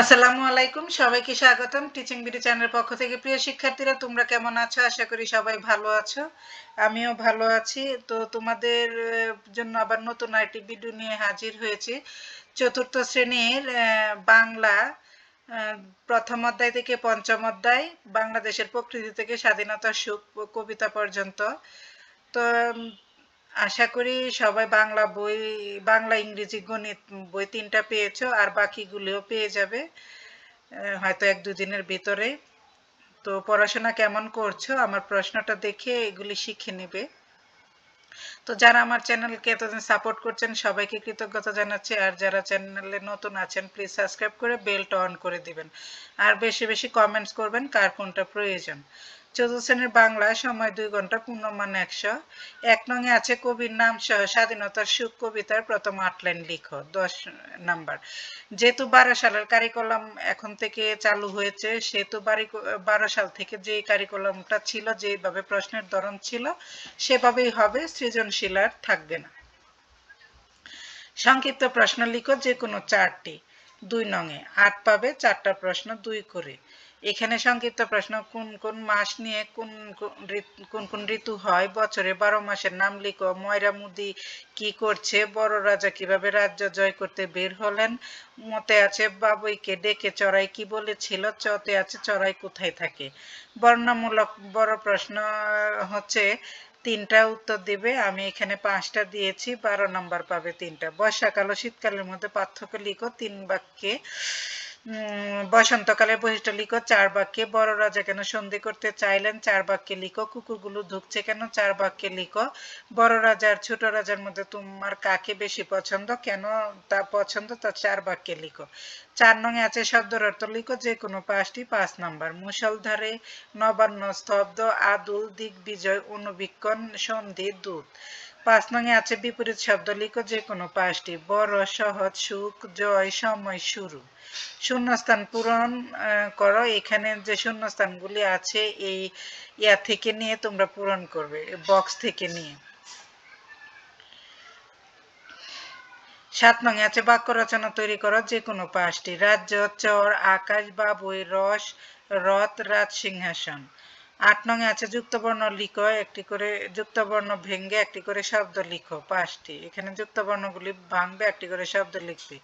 আসসালামু আলাইকুম, সবাইকে স্বাগতম টিচিং বিডি চ্যানেলের পক্ষ থেকে। প্রিয় শিক্ষার্থীরা, তোমরা কেমন আছো? আশা করি সবাই ভালো আছো। আমিও ভালো আছি। তো তোমাদের জন্য আবার নতুন আরেকটি ভিডিও নিয়ে হাজির হয়েছি। চতুর্থ শ্রেণির বাংলা প্রথম অধ্যায় থেকে পঞ্চম অধ্যায়, বাংলাদেশের প্রকৃতি থেকে স্বাধীনতার সুখ কবিতা পর্যন্ত। তো আশা করি সবাই বাংলা বই, বাংলা, ইংরেজি গণিত বই তিনটা পেয়েছ, আর বাকিগুলিও পেয়ে যাবে হয়তো এক দুদিনের ভিতরে। তো পড়াশোনা কেমন করছ? আমার প্রশ্নটা দেখে এগুলি শিখে নেবে। তো যারা আমার চ্যানেলকে এতদিন সাপোর্ট করছেন, সবাইকে কৃতজ্ঞতা জানাচ্ছি। আর যারা চ্যানেলে নতুন আছেন প্লিজ সাবস্ক্রাইব করে বেলটা অন করে দিবেন। আর বেশি বেশি কমেন্টস করবেন, কার কোনটা প্রয়োজন। চতুর্থ শ্রেণির বাংলা সময় দুই ঘণ্টা পূর্ণমান একশো। এক নঙে আছে কবির নাম সহ স্বাধীনতার সুখ কবিতার প্রথম আট লাইন লিখো, দশ নাম্বার। যেহেতু বারো সালের কারিকুলাম এখন থেকে চালু হয়েছে সেহেতু বারো সাল থেকে যে কারিকুলামটা ছিল, যেভাবে প্রশ্নের ধরন ছিল, সেভাবেই হবে সৃজনশীল আর থাকবে না। সংক্ষিপ্ত প্রশ্ন লিখো যে কোনো চারটি। দুই নঙে আট পাবে, চারটা প্রশ্ন দুই করে। এখানে সংক্ষিপ্ত প্রশ্ন, কোন কোন মাস নিয়ে কোন কোন কোন ঋতু হয়? বছরে বারো মাসের নাম লিখো। ময়রা মুদি কি করছে? বড় রাজা কীভাবে রাজ্য জয় করতে বের হলেন? মতে আছে, বাবুইকে ডেকে চড়াই কি বলেছিল? চতে আছে, চড়াই কোথায় থাকে? বর্ণনামূলক বড় প্রশ্ন হচ্ছে, তিনটা উত্তর দিবে। আমি এখানে পাঁচটা দিয়েছি, বারো নাম্বার পাবে তিনটা। বর্ষাকাল ও শীতকালের মধ্যে পার্থক্য লিখো। তিন বাক্যে বসন্তকালে বৈশিষ্ট্য লিখো, চার বাক্যে, বড় রাজা কেন সন্ধি করতে চাইলেন? চার বাক্যে লিখো, কুকুরগুলো ধুকছে কেন? চার বাক্যে লিখো, বড় রাজা আর ছোট রাজার মধ্যে তোমার কাকে বেশি পছন্দ? কেন তা পছন্দ? তা চার বাক্যে লিখো। চার নঙে আছে শব্দের অর্থ লিখো, যে কোনো পাঁচটি, পাঁচ নাম্বার। মুষলধারে নবান্ন স্তব্ধ, আদুল, দিগ্বিজয়, অনুবীক্ষণ, সন্ধি, দূত। পাঁচ নঙে আছে বিপরীত শব্দ, লিখো যে কোনো পাঁচটি। বড়, সহজ, সুখ, জয়, সময়, শুরু। শূন্যস্থান পূরণ করো। এখানে যে শূন্যস্থানগুলি আছে, এই ইয়া থেকে নিয়ে তোমরা পূরণ করবে, বক্স থেকে নিয়ে। সাত নং আছে বাক্য রচনা তৈরি করো যে কোনো পাঁচটি। রাজ্য, চর, আকাশ, বাবুই, রস, রথ, রাজ, সিংহাসন। আট নং আছে যুক্তবর্ণ লিখো, একটি করে যুক্তবর্ণ ভেঙ্গে, একটি করে শব্দ লিখো, পাঁচটি। এখানে যুক্তবর্ণগুলি ভাঙবে, একটি করে শব্দ লিখবে।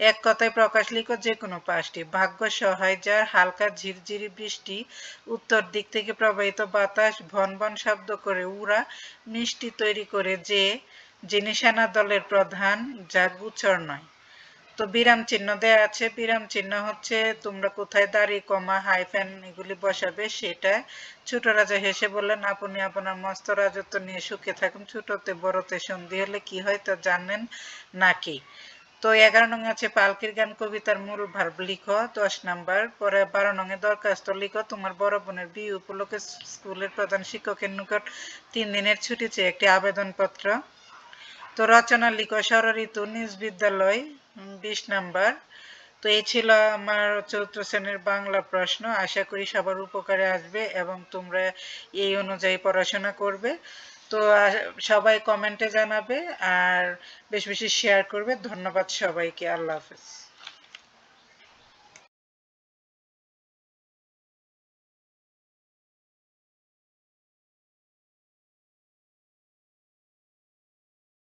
এক কথায় প্রকাশ লিখো যে কোনো পাঁচটি। ভাগ্য সহায়, যার হালকা ঝিরঝিরি বৃষ্টি উত্তর দিক থেকে প্রবাহিত বাতাস, ভন ভন শব্দ করে উড়া, মিষ্টি তৈরি করে যে, যিনি সেনা দলের প্রধান যা গুচর নয়। তো বিরাম চিহ্ন দেয়া আছে। বিরাম চিহ্ন হচ্ছে তোমরা কোথায় দাড়ি, কমা, হাইফেন এগুলি বসাবে, সেটা। ছোট রাজা হেসে বললেন, আপনি আপনার মস্ত রাজত্ব নিয়ে সুখে থাকুন। ছোটতে বড়তে সন্ধি হলে কি হয় তা জানেন নাকি? তো এগারো নং আছে পালকির গান, কবিতার মূল ভার্ব লিখো। দশ নাম্বার, পরে বারো নং দরখাস্ত লিখো। তোমার বড় বোনের বিয়ে উপলক্ষে স্কুলের প্রধান শিক্ষকের নিকট তিন দিনের ছুটি চেয়ে একটি আবেদনপত্র। তো রচনা লিখো। ঋতু নিজ বিদ্যালয় বিশ নাম্বার। তো এই ছিল আমার চতুর্থ শ্রেণির বাংলা প্রশ্ন। আশা করি সবার উপকারে আসবে এবং তোমরা এই অনুযায়ী পড়াশোনা করবে। তো সবাই কমেন্টে জানাবে আর বেশ বেশি শেয়ার করবে। ধন্যবাদ সবাইকে। আল্লাহ হাফেজ।